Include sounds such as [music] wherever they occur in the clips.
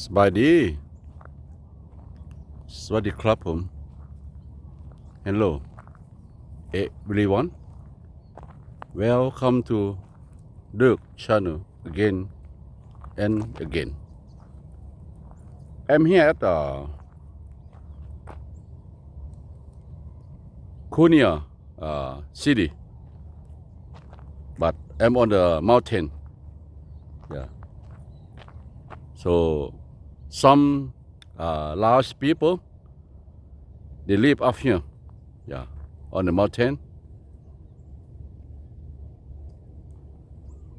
สบายดี สวัสดีครับผม Hello everyone Welcome to Dirk channel again and again I'm here at the Kunia uh, city but I'm on the mountain yeah so some uh, large people they live up here yeah on the mountain.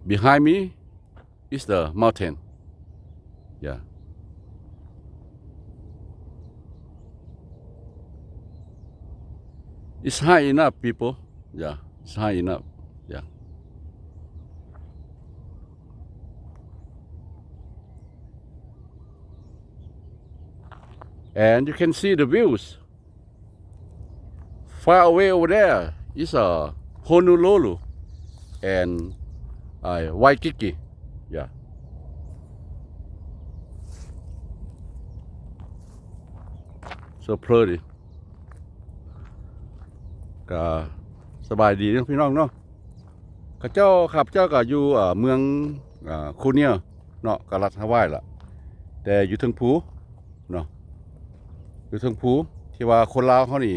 Behind me is the mountain yeah. It's high enough people yeah it's high enough and you can see the views. Far away over there is uh, Honolulu and uh, Waikiki. Yeah. So pretty ก็สบายดีเนาะพี่น้องเนาะข้าเจ้าขับเจ้าก็อยู่เมืองคูเนียเนาะกะรัฐฮาวายล่ะ แต่อยู่เทึงภูเนาะ อยู่เทิงภูที่ว่าคนลาวเขานี่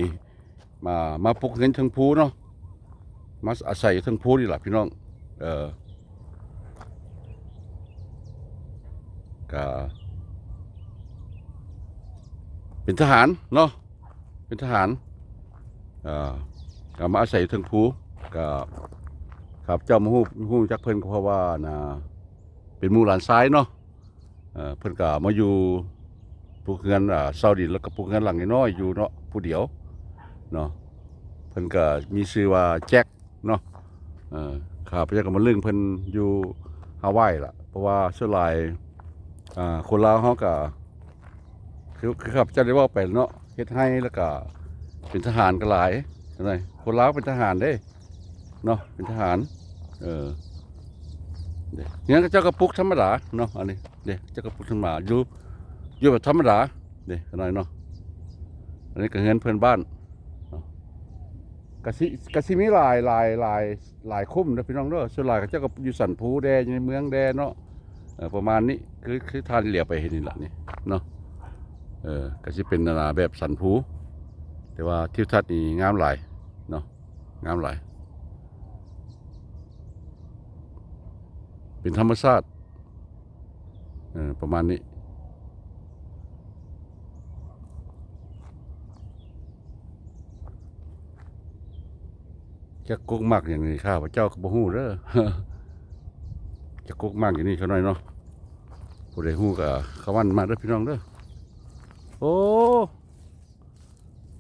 มามาปลูกเงินเทิงภูเนาะมาอาศัยอยู่เทิงภูนี่แหละพี่น้อง เออก็เป็นทหารเนาะเป็นทหารเอ่อก็มาอาศัยอยู่เทิงภูก็ครับเจ้ามาฮู้ฮู้จักเพิ่นก็เพราะว่านะเป็นมูหลานซ้ายเนาะเออเพิ่นก็มาอยู่ ปลูกเงินอ่าซาอุดิแล้วก็ปลูกเงินหลังน้อยอยู่เนาะผู้เดียวเนาะเพิ่นก็มีชื่อว่าแจ็คเนาะเอ่อข้าพเจ้าก็มาลึงเพิ่นอยู่ฮาวายล่ะ เพราะว่าส่วนหลายอ่าคนลาวเฮาก็คือคือข้าพเจ้าได้ว่าไปเนาะเฮ็ดให้แล้วก็เป็นทหารก็หลายจังไดคนลาวเป็นทหารเด้เนาะเป็นทหาร เออเด้งั้นก็เจ้าก็ปลูกธรรมดาเนาะอันนี้เด้เจ้าก็ปลูกธรรมดาอยู่ อยู่แบบธรรมดาเด็กหน่อยเนาะอันนี้ก็เงินเพื่อนบ้านกะสิกะสิมีหลายหลายหลายหลายคุ้มนะพี่น้องเด้อส่วนหลายก็เจ้าก็อยู่สันภูแดอยู่ในเมืองแดเนาะประมาณนี้คือคือทานเหลียวไปเห็นนี่แหละนี่เนาะเออก็สิเป็นนานาแบบสันภูแต่ว่าทิวทัศน์นี่งามหลายเนาะงามหลายเป็นธรรมชาติเออประมาณนี้ จะกุกมากอย่างนี้ข้าพเจ้าก็บ่ฮู้เด้อจะกุกมากอย่างนี้เขาหน่อยเนาะผู้ใดฮู้ก็เขาวันมาเด้อพี่น้องเด้อโอ้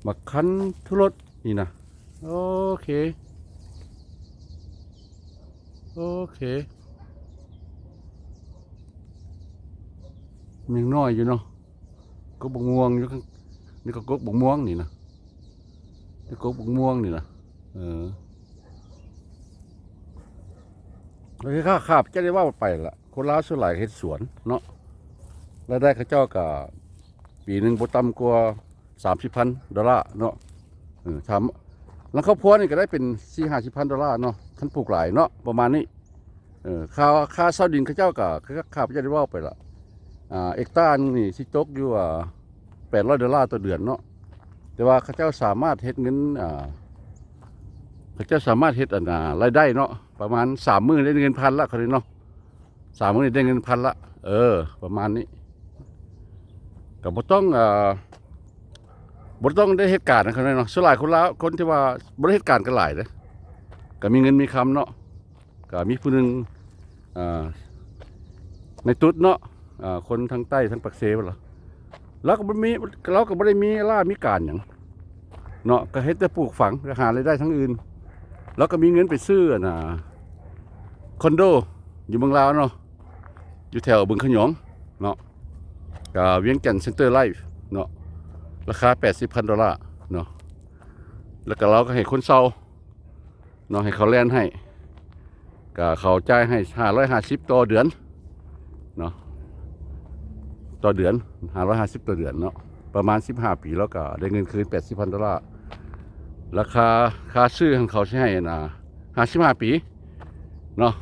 มาคันทุรถนี่นะโอเคโอเคมันยังน้อยอยู่เนาะก็บกม่วงอยู่นี่ก็กบกม่วงนี่นะนี่กกบกม่วงนี่นะเออ แล้วที่ข้าขาบจะได้ว่าไปละคนลาวส่วนหลายเฮ็ดสวนเนาะรายได้เขาเจ้าก็ปีหนึ่งบ่ต่ำกว่าสามสิบพันดอลลาร์เนาะเออทำแล้วครอบครัวนี่ก็ได้เป็นสี่ห้าสิบพันดอลลาร์เนาะท่านปลูกหลายเนาะประมาณนี้เออค่าค่าเช่าดินเขาเจ้าก็ข้าพเจ้าได้ว่าไปละอ่าเอกตาหนึ่งนี่สิตกอยู่อ่าแปดร้อยดอลลาร์ต่อเดือนเนาะแต่ว่าเขาเจ้าสามารถเฮ็ดเงินอ่า เขาจะสามารถเฮ็ดอันน่ะรายได้เนาะประมาณสามหมื่นได้เงินพันละเขาเลยเนาะสามหมื่นได้เงินพันละเออ ประมาณนี้ก็บ่ต้องเอ่อบ่ต้องได้เหตุการณ์นะเขาเลยเนาะส่วนหลายคนละคนที่ว่าบ่ได้เหตุการณ์กันหลายเด้อก็มีเงินมีคำเนาะก็มีผู้หนึงอ่าในตุ๊ดเนาะอ่าคนทางใต้ทางปักเซบ่ล่ะแล้วก็บ่มีเราก็บ่ได้มีล่ามีการหยังเนาะก็เฮ็ดแต่ปลูกฝังหารายได้ทั้งอื่น แล้วก็มีเงินไปซื้อนะคอนโด อยู่เมืองลาวเนาะอยู่แถวบึงขยองเนาะก็เวียงจันทน์เซ็นเตอร์ไลฟ์เนาะราคา 80พันดอลลาร์เนาะแล้วก็เราก็ให้คนเซาเนาะให้เขาแลนให้ก็เขาจ่ายให้550ต่อเดือนเนาะต่อต่อเดือนห้าร้อยห้าสิบต่อเดือนเนาะประมาณสิบห้าปีแล้วก็ได้เงินคืนแปดสิบพันดอลลาร์ ราคาค่าซื้อของเขาใช้ให้นะห้าสิบห้าปีเนาะ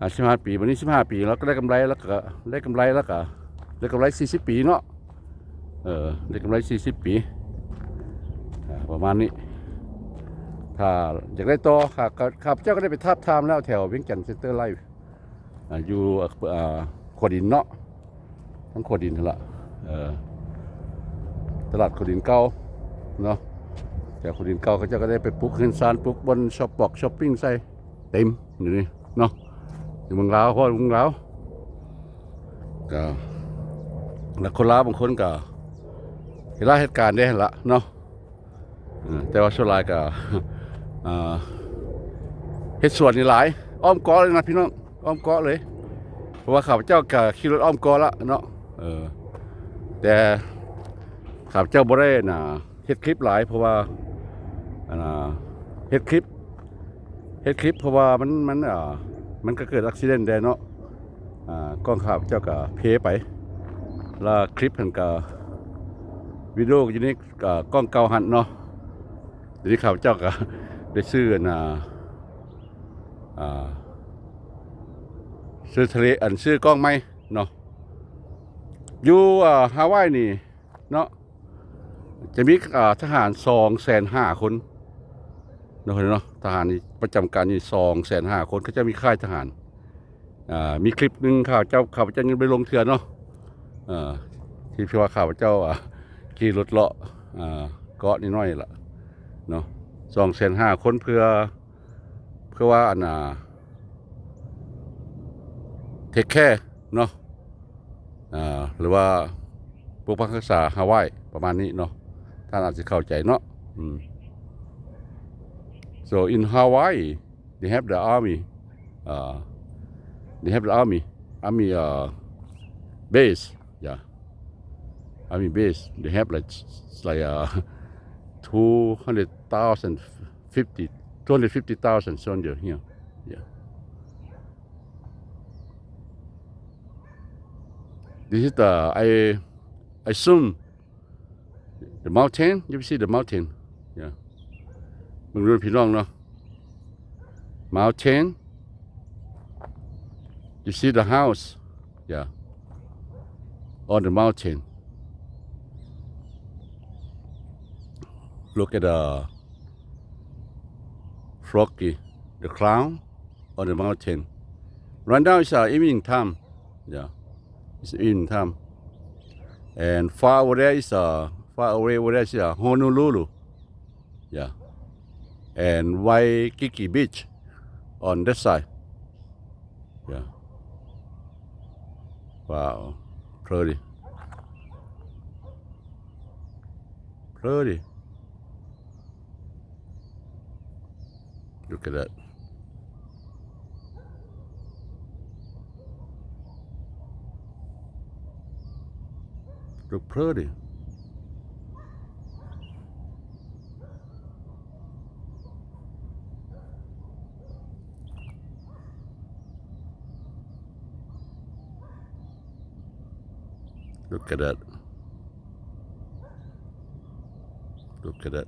ห้าสิบห้าปี วันนี้สิบห้าปีแล้วก็ได้กำไรแล้วก็ได้กำไรแล้วก็ได้กำไรสี่สิบปีเนาะเออได้กำไรสี่สิบปีประมาณนี้ ถ้าอยากได้ต่อข้าก็ข้าพเจ้าก็ได้ไปทาบทามแล้วแถวเวียงจันทร์เซ็นเตอร์ไลฟ์อยู่อ่าขวดินเนาะทั้งขวดินนั่นละตลาดขวดินเก่าเนาะ แต่ขวดินเก่าเขาเจ้าก็ได้ไปปลูกขึ้นซานปลูกบนช็อปบอกช้อปปิ้งใส่เต็มอยู่นี่เนาะอยู่เมืองลาวเพราะเมืองลาวก็แล้วคนลาวบางคนก็เห็นลายเหตุการณ์ได้หั่นละเนาะแต่ว่าส่วนหลายก็เฮ็ดสวนนี่หลาย อ้อมกาะเลยนะพี่น้องอ้อมกาะเลย เพราะว่าข้าพเจ้าก็ขี่รถอ้อมกาะละเนาะเออแต่ข้าพเจ้าบ่ได้น่ะเฮ็ดคลิปหลายเพราะว่า เฮ็ดคลิปเฮ็ดคลิปเพราะว่ามันมันอ่ามันก็เกิดอุบิเหตุได้เนาะอ่ากล้องข้าพเจ้าก็เพไปแล้วคลิปมันก็วิดีโออยู่นี่ก็กล้องเก่าหันเนาะเดี๋ยวนี้ข้าพเจ้าก็ได้ซื้อนะอ่าซื้อทะเลอันซื้อกล้องไหมเนาะอยู่อ่าฮาวายนี่เนาะจะมีอ่าทหารสองแสนห้าคน เนาะเนาะทหารประจำการนี่สองแสนห้าคนเขาจะมีค่ายทหารอ่ามีคลิปหนึ่งข้าพเจ้าข้าพเจ้ายังไปลงเถื่อนเนาะอ่าที่พี่ว่าข้าพเจ้าอ่าขี่รถเลาะอ่าเกาะนิดหน่อยละเนาะสองแสนห้าคนเพื่อเพื่อว่าอันน่ะเทคแค่เนาะอ่าหรือว่าปกปักรักษาฮาวายประมาณนี้เนาะท่านอาจจะเข้าใจเนาะอืม so in Hawaii they have the army uh, they have the army army uh, base yeah. Army base they have like like uh, [laughs] 200,000 50 250,000 soldiers here yeah. This is the I I assume the mountain you see the mountain มึงรู้พี่น้องเนาะ mountain you see the house yeah on the mountain look at the froggy the clown on the mountain right now it's uh, evening time yeah it's evening time and far over there is uh, far away over there is uh, Honolulu yeah and Waikiki Beach on that side. Yeah. Wow. Pretty. Pretty. Look at that. Look pretty. Look at that. Look at that.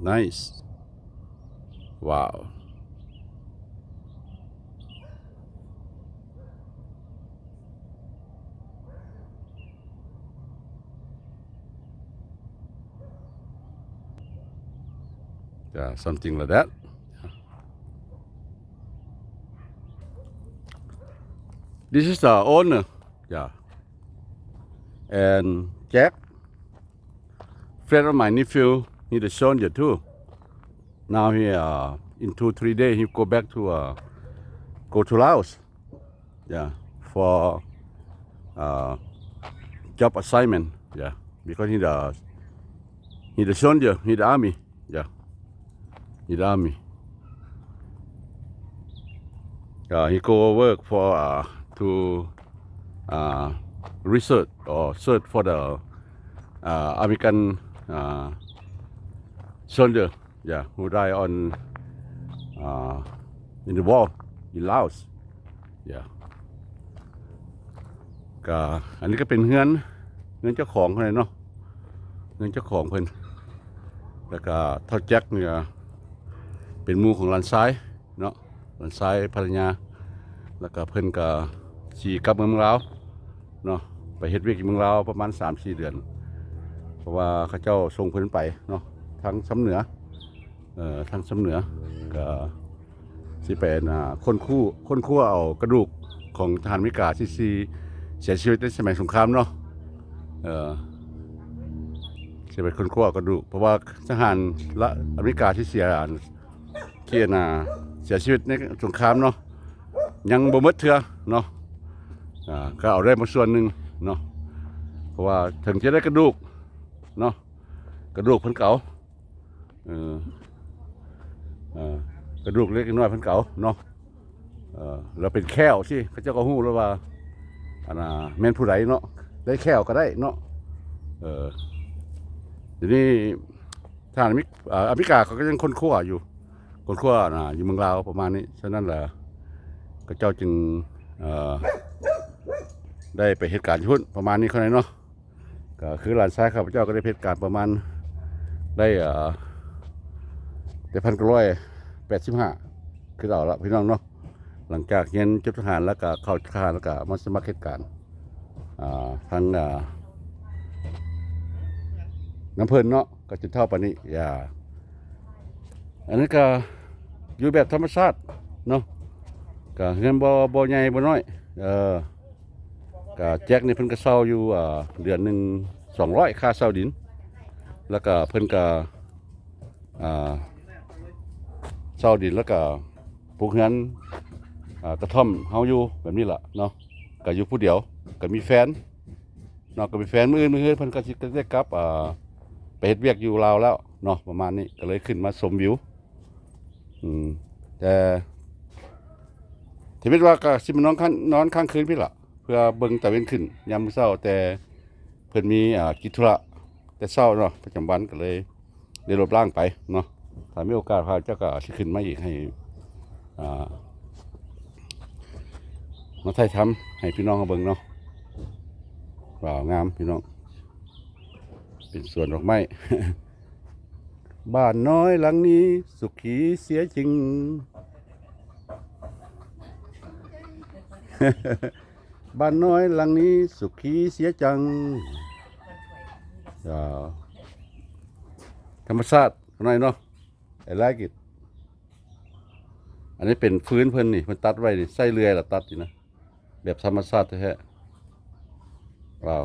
Nice. Wow. Yeah, something like that. This is the owner. Yeah. And Jack, friend of my nephew, he the soldier too. Now he uh, in two three days he go back to uh, go to Laos. Yeah, for uh, job assignment. Yeah, because he the he the soldier, he the army. Yeah, he the army. Uh, he go work for uh, to uh, research or search for the uh, American uh, soldier. Yeah, who died on uh, in the war in Laos. Yeah. ก็อันนี้ก็เป็นเฮือนเฮือนเจ้าของเพิ่นเลยเนาะเฮือนเจ้าของเพิ่นแล้วก็ท่าแจ็คเนี่ยเป็นมูของหลานซ้ายเนาะหลานซ้ายภรรยาแล้วก็เพิ่นก็ขี่กลับเมืองลาว เนาะไปเฮ็ดเวียกอยู่เมืองลาวประมาณ 3-4 เดือน เพราะว่าเขาเจ้าส่งเพิ่นไปเนาะทางสำเหนือเอ่อทางสำเหนือก็สิเป็นอ่าคนคู่คนคั่วเอากระดูกของทหารอเมริกาที่ซีเสียชีวิตในสมัยสงครามเนาะเอ่อสิเป็นคนคั่วเอากระดูกเพราะว่าทหารละอเมริกาที่เสียเคียนาเสียชีวิตในสงครามเนาะยังบ่หมดเทื่อเนาะ ก็เอาได้มาส่วนหนึ่งเนาะเพราะว่าถึงจะได้กระดูกเนาะกระดูกพิ่นเก่าเออกระดูกเล็กน้อยพิ่นเก่าเนาะเออแล้วเป็นแค้วสิเขาเจ้าก็ฮู้แล้วว่าอันน่ะแม่นผู้ใดเนาะได้แค้วก็ได้เนาะเออเดี๋ยวนี้ทางอเมริกอ่าอเมริกาเขาก็ยังคนขั้วอยู่ คนขั้วน่ะอยู่เมืองลาวประมาณนี้ฉะนั้นแหละก็เจ้าจึงเอ่อ ได้ไปเหตุการณ์ยุ่นประมาณนี้เขาเลยเนาะก็คือหลานชายข้าพเจ้าก็ได้เพชรการณ์ประมาณได้เอ่อได้พันกร้อยแปดสิบห้าคือเอาละพี่น้องเนาะหลังจากเรียนจุดทหารแล้วก็เข้าทหารแล้วก็มาสมัครเหตุการณ์ทางน้ำเพลินเนาะก็จะเท่าปานนี้อย่าอันนี้ก็อยู่แบบธรรมชาติเนาะก็เงินบ่บ่ใหญ่บ่น้อย เออ ก็แจ็คนี่เพิ่นก็เช่าอยู่อ่าเดือนหนึ่งสองร้อยค่าเช่าดิน แล้วก็เพิ่นก็อ่าเช่าดินแล้วก็ปลูกเฮือนอ่ากระท่อมเฮาอยู่แบบนี้ล่ะเนาะก็อยู่ผู้เดียวก็มีแฟนเนาะก็มีแฟนมืออื่นมืออื่นเพิ่นก็สิได้กลับอ่าไปเฮ็ดเวียกอยู่ลาวแล้วเนาะประมาณนี้ก็เลยขึ้นมาชมวิวอืมแต่ที่ว่าก็สิมานอนข้างนอนข้างคืนพี่ล่ะ พื่อเบิ่งตะเวนขึ้นยามมื้อเช้าแต่เพิ่นมีอ่ากิจธุระแต่เช้าเนาะประจำวันก็เลยได้ลบล่างไปเนาะถ้ามีโอกาสพาเจ้าก็สิขึ้นมาอีกให้อ่ามาถ่ายทำให้พี่น้องเขาเบิ่งเนาะว่าวงามพี่น้อง เป็นสวนดอกไม้บ้านน้อยหลังนี้สุขีเสียจริง บ้านน้อยหลังนี้สุขีเสียจังอ่าธรรมชาติหน่อยเนาะไอ้ไลกิดอันนี้เป็นพื้นเพิ่นนี่มันตัดไว้นี่ไส้เรือยละตัดอยู่นะแบบธรรมชาติแท้ๆว้าว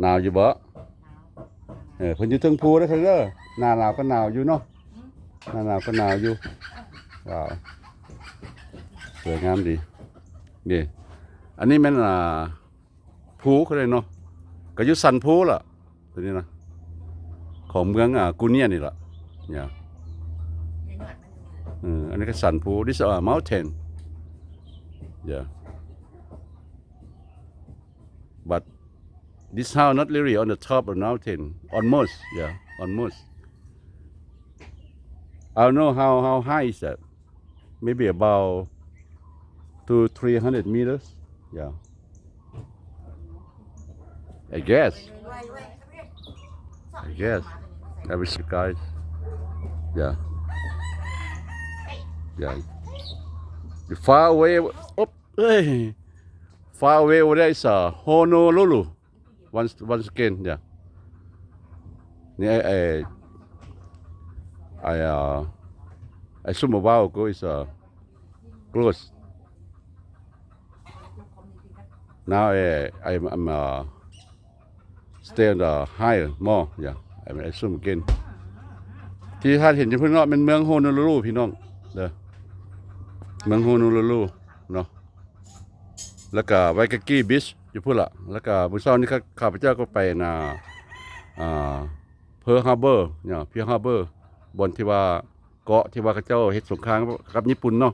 หนาวอยู่บ่เออเพิ่นอยู่เทึงภูนะเพิ่นเด้อหน้าหนาวก็หนาวอยู่เนาะหน้าหนาวก็หนาวอยู่ว้าวสวยงามดี นี่อันนี้มันอ่าภูเขาเลยเนาะก็ยุสันภูล่ะตัวนี้นะของเมืองอ่ากูเนียนี่ล่ะเนี่ยเอออันนี้ก็สันภู this is a mountain yeah but this house not really on the top of the mountain almost yeah almost I don't know how how high is that maybe about to 300 meters. Yeah. I guess. I guess. I wish you guys. Yeah. Yeah. You far away. Oh, hey. Far away over there is uh, Honolulu. Once, once again, yeah. Yeah, I, I, uh, I assume a while ago is uh, close. Now uh, I'm, I'm uh, stay on the higher more yeah I I assume again ที่ท่านเห็นอยู่เพื่อนเนาะเป็นเมืองโฮโนลูลูพี่น้องเด้อเมืองโฮโนลูลูเนาะแล้วก็ไวกากี้บีชอยู่พุ่นละแล้วก็มื้อเช้านี้ข้าพเจ้าก็ไปนะอ่าเพอร์ฮาร์เบอร์เนี่ยเพียร์ฮาร์เบอร์บนที่ว่าเกาะที่ว่าเขาเจ้าเฮ็ดสงครามกับญี่ปุ่นเนาะ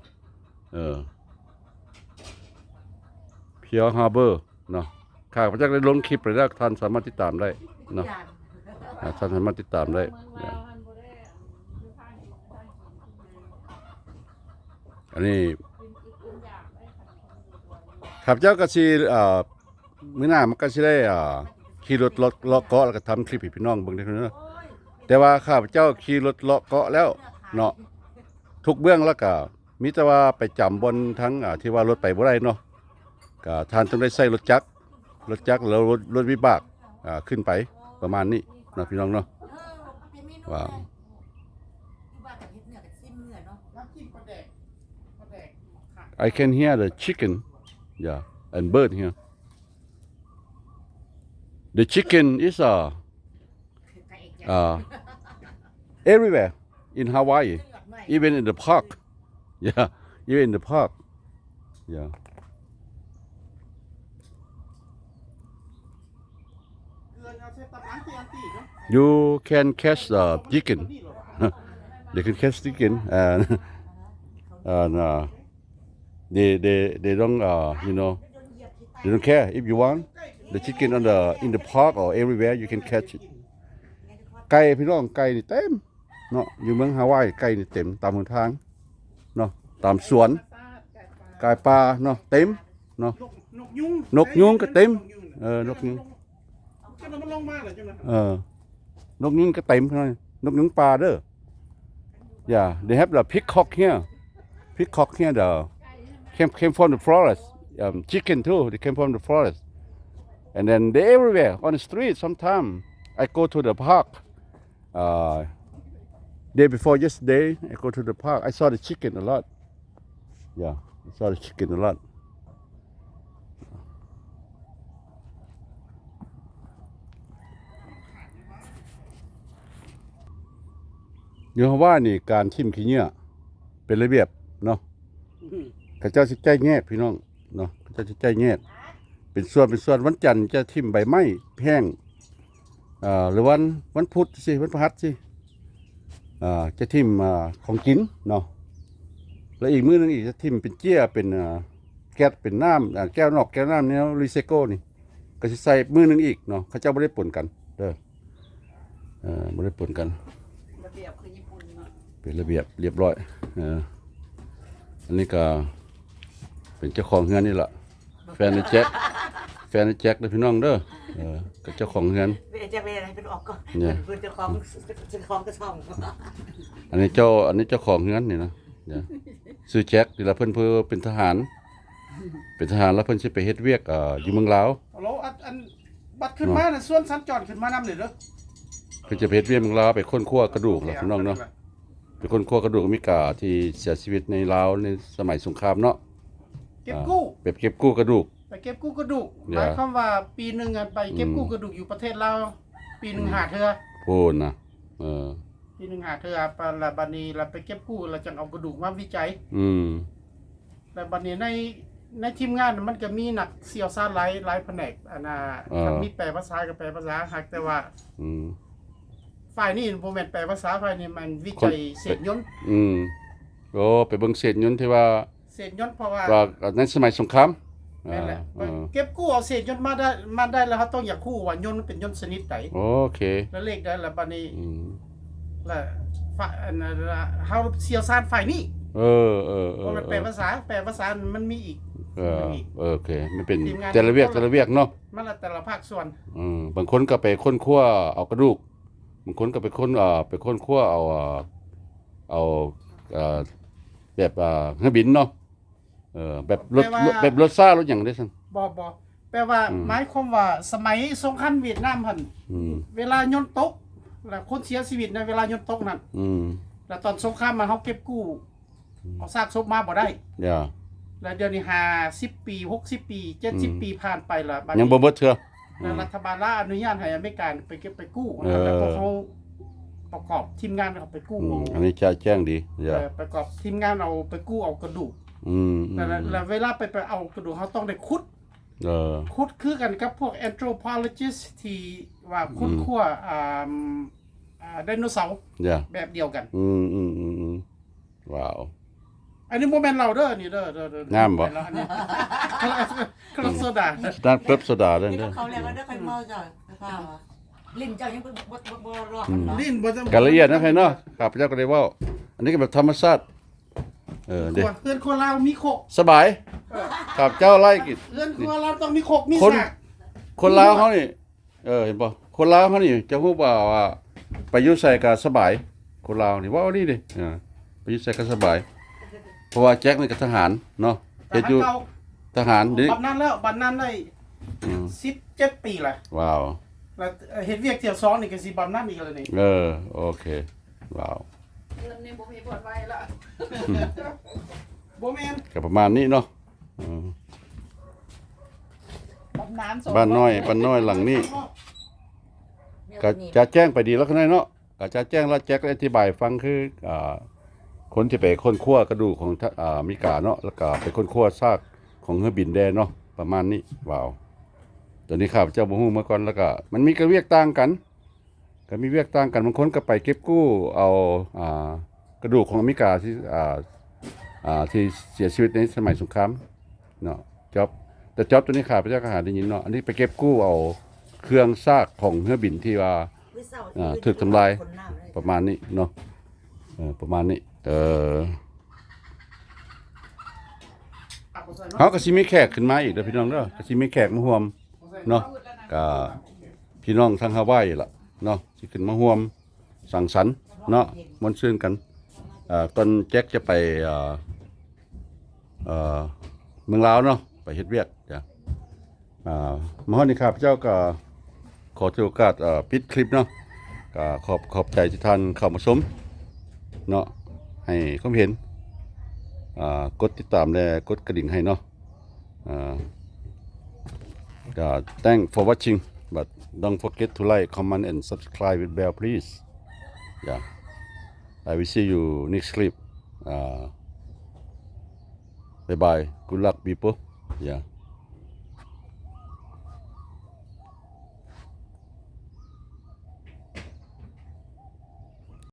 เออ เพียวฮาร์เบอร์เนาะข้าพเจ้าได้ลงคลิปไปแล้วท่านสามารถติดตามได้เนาะท่านสามารถติดตามได้อันนี้ครับเจ้าก็สิเอ่อมื้อหน้ามันก็สิได้อ่อขี่รถเลาะเลาะเกาะแล้วก็ทำคลิปให้พี่น้องเบิ่งได้เนาะแต่ว่าข้าพเจ้าขี่รถเลาะเกาะแล้วเนาะทุกเบื้องแล้วก็มีแต่ว่าไปจำบนทั้งที่ว่ารถไปบ่ได้เนาะ ท่านต้องได้ใช้รถจักรรถจักรแล้วรถรถวิบากอ่าขึ้นไปประมาณนี้เนาะพี่น้องเนาะว้าวบ้านกับเฮ็ดเนื้อกับซิมเนื้อเนาะน้ำจิ้มปลาแดกปลาแดกค่ะ I can hear the chicken yeah and bird here the chicken is uh ไก่เอก uh, everywhere in Hawaii, เลือกหน่อย even in the park. Yeah, even in the park. Yeah. You can catch the chicken. นี่เหร[laughs] อ They can catch chicken and [laughs] and uh, they they they don't uh, you know they don't care if you want the chicken on the in the park or everywhere you can catch it. ไก่พี่น้องไก่นี่เต็มเนาะอยู่เมืองฮาวายไก่นี่เต็มตามหนทางเนาะตามสวน ไก่ปลา ไก่ปลาเนาะเต็มเนาะ นกนกยุง นกยุงก็เต็มเออนกยุง จนมันลงมาเหรอจนมัน เออ นกยุงก็เต็มเท่านั้นนกยุงปลาเด้อ yeah they have the peacock here peacock here the came came from the forest um, chicken too they came from the forest and then they everywhere on the street sometime I go to the park uh, day before yesterday I go to the park I saw the chicken a lot yeah I saw the chicken a lot อยู่เพราะว่านี่การทิ่มขี้เหงื่อเป็นระเบียบเนาะข้าเจ้าสิใจแงบพี่น้องเนาะข้าเจ้าสิใจแงบเป็นส่วนเป็นส่วนวันจันทร์จะทิ่มใบไม้แห้งอ่าหรือวันวันพุธสิวันพฤหัสสิอ่าจะทิ่มอ่าของกินเนาะแล้วอีกมื้อหนึงอีกจะทิ่มเป็นเจี้ยเป็นอ่าแก๊สเป็นน้ำแก้วนอกแก้วน้ำแนวรีไซเคิลนี่ก็สิใส่มือหนึงอีกเนาะข้าเจ้าไม่ได้ปนกันเด้อเออไม่ได้ปนกันระเบียบคือ เนาะเป็นระเบียบเรียบร้อยเอออันนี้ก็เป็นเจ้าของเฮือนนี่แหละแฟนไอ้แจ็คแฟนไอ้แจ็คเด้อพี่น้องเด้อเออก็เจ้าของเฮือนเวจะเวอะไรเป็นออกก็เนี่ยเป็นเจ้าของเจ้าของกระช่องอันนี้เจ้าอันนี้เจ้าของเฮือนนี่นะเนี่ยชื่อแจ็คนี่ละเพิ่นเพิ่นเป็นทหาร เป็นทหารแล้วเพิ่นสิไปเฮ็ดเวียกเอ่ออยู่เมืองลาวเอาแล้วอันอันบัดขึ้นมาน่ะส่วนสัญจรขึ้นมานำเลยเด้อเพิ่นจะไปเฮ็ดเวียกเมืองลาวไปค้นคว้ากระดูกล่ะพี่น้องเนาะ ไปค้นคว้ากระดูกอเมริกาที่เสียชีวิตในลาวในสมัยสงครามเนาะเก็บกู้อ่าแบบเก็บกู้กระดูก ไปเก็บกู้กระดูกเนี่หยมายความว่าปีหนึงอะไปเก็บกู้กระดูกอยู่ประเทศลาวปีหนึงหาเทื่อพูนนะเออปีหนึงหาเทื่อปะละบัดนี้เราไปเก็บกู้แล้วจังเอากระดูกมาวิจัย อืมแต่บัดนี้ในในทีมงานมันก็มีนักเสี่ยวซานหลายหลายแผนกอันน่ะอ่าทั้งมีแปลภาษากับแปลภาษาหักแต่ว่า อืม ฝ่ายนี้บ่แม่นแปลภาษาฝ่ายนี้มันวิจัยเศษยนต์อืมโอ้ไปเบิ่งเศษยนต์ที่ว่าเศษยนต์เพราะว่าว่าในสมัยสงครามนั่นแหละอ่าเก็บกู้เอาเศษยนต์มาได้มาได้แล้วเขาต้องอยากคู่ว่ายนต์มันเป็นยนต์ชนิดไหนโอเคแล้วเลขได้แล้วบัดนี้อืมแล้วฝ่ายอันนั้นละเฮาเสี่ยวซานฝ่ายนี้เออเออเอบ่อแม่นแปลภาษาแปลภาษามันมีอีก เออเออโอเคมันเป็นทีมงาน แต่ละเวียกแต่ละเวียกเนาะมันละแต่ละภาคส่วนอืมบางคนก็ไปค้นคว้าเอากระดูก บางคนก็ไปค้นเอ่อไปค้นคว้าเอาเอ่อเอาเอ่อแบบเอ่อเครื่องบินเนาะเออแบบรถรถแบบรถซ่ารถหยังได้ซั่นบ่บ่แปลว่าอืม หมายความว่าสมัยสงครามเวียดนามหั่นอืมเวลายนต์ตกแล้วคนเสียชีวิตในเวลายนต์ตกนั่นอืม แล้วตอนสงครามมาเขาเก็บกู้เอาซากศพมาบ่ได้ อย่าแล้วเดี๋ยวนี้50ปี 60 ปี อืม 70 ปีผ่านไปและบัดยังนี้บ่เบิดเทื่อ แล้วรัฐบาลลาอนุญาตให้อเมริกาไปเก็บไปกู้เออแล้วพวกเขาประกอบทีมงานเอาไปกู้อืมเอาอันนี้จะแจ้งดีอย่าเออประกอบทีมงานเอาไปกู้เอากระดูกอืมอืแล้วมแล้วเวลาไปไปเอากระดูกเขาต้องได้คุด เออ คุดคือกันกับพวก anthropologist ที่ว่าคุดอืมขั้วอ่าอ่าไดโนเสาร์อย่าแบบเดียวกัน อืมอืมอืมอืมว้าว อันนี้โมเมนต์เราเด้อนี่เด้อเด้อเด้องามบ่แล้วอันนี้คลาสคลาสโซดาด้านเปิบโซดาเด้อนี่เด้อเขาเรียกว่าได้ใครเมาจ้ะค่ะลิ้นเจ้ายังบ่บ่บ่บ่รอดกันเนาะลิ้นบ่จะกันละเอียดนะพี่เนาะข้าพเจ้าก็ได้เว่าอันนี้ก็แบบธรรมชาติเออเด้ขวดเพื่อนคนลาวมีโคกสบายข้าพเจ้าไล่กิจเรือนครัวเราต้องมีโคกมีคน สากคนลาวเขานี่ เออเห็นป่ะคนลาวเขานี่จะพูดว่าว่าไปอยุ่ใส่กับสบาย คนลาวนี่ว่าเอานี่ดิเออไปอยุ่ใส่กับสบาย เพราะว่าแจ็คนี่ก็ทหารเนาะแต่เฮ็ดอยู่เก่าทหารนี่บัดนั้นแล้วบัดนั้นได้อืมสิบเจ็ดปีแหละว้าว แล้วเฮ็ดเวียกเที่ยวซ้อนนี่ก็สิบัดนั้นอีกแล้วนี่เออ โอเค ว้าวเงินนี่บ่มีผลไว้ละบ่แม่นก็ประมาณนี้เนาะอืมบำนาญส่งบ้านน้อยบ้านน้อยหลังนี้ก็จะแจ้งไปดีแล้วข้างในเนาะก็จะแจ้งแล้วแจ็คอธิบายฟังคืออ่า คนที่ไปค้นคว้ากระดูกของอ่ามิกาเนาะแล้วก็ไปค้นคว้าซากของเฮือบินแดนเนาะประมาณนี้ว้าวตัวนี้ข้าพเจ้าบ่ฮู้มาก่อนแล้วก็มันมีกระเวียกต่างกัน ก็มีเวียกต่างกันบางคนก็ไปเก็บกู้เอาอ่ากระดูกของมิกาที่อ่าอ่าที่เสียชีวิตในสมัยสงครามเนาะจ็อบแต่จ็อบตัวนี้ข้าพเจ้าก็หาได้ยินเนาะอันนี้ไปเก็บกู้เอาเครื่องซากของเฮือบินที่ว่าอ่าถูกทำลายประมาณนี้เนาะเออประมาณนี้ เออเขาก็สิมีแขกขึ้นมาอีกเด้อพี่น้องเด้อก็สิมีแขกมาร่วมเนาะก็พี่น้องทางฮาวายล่ะเนาะสิขึ้นมาร่วมสังสรรค์เนาะมวนซื่นกันเอ่อตอนแจ็คจะไปเอ่อเอ่อเมืองลาวเนาะไปเฮ็ดเวียกจ้ะอ่ามาฮอดนี่ครับเจ้าก็ขอถือโอกาสเอ่อปิดคลิปเนาะก็ขอบขอบใจที่ท่านเข้ามาชมเนาะ ให้ความเห็นกดติดตามและกดกระดิ่งให้เนาะอ่า Uh, thank for watching, but don't forget to like, comment, and subscribe with bell, please. Yeah, I will see you next clip. Uh, bye bye. Good luck, people. Yeah.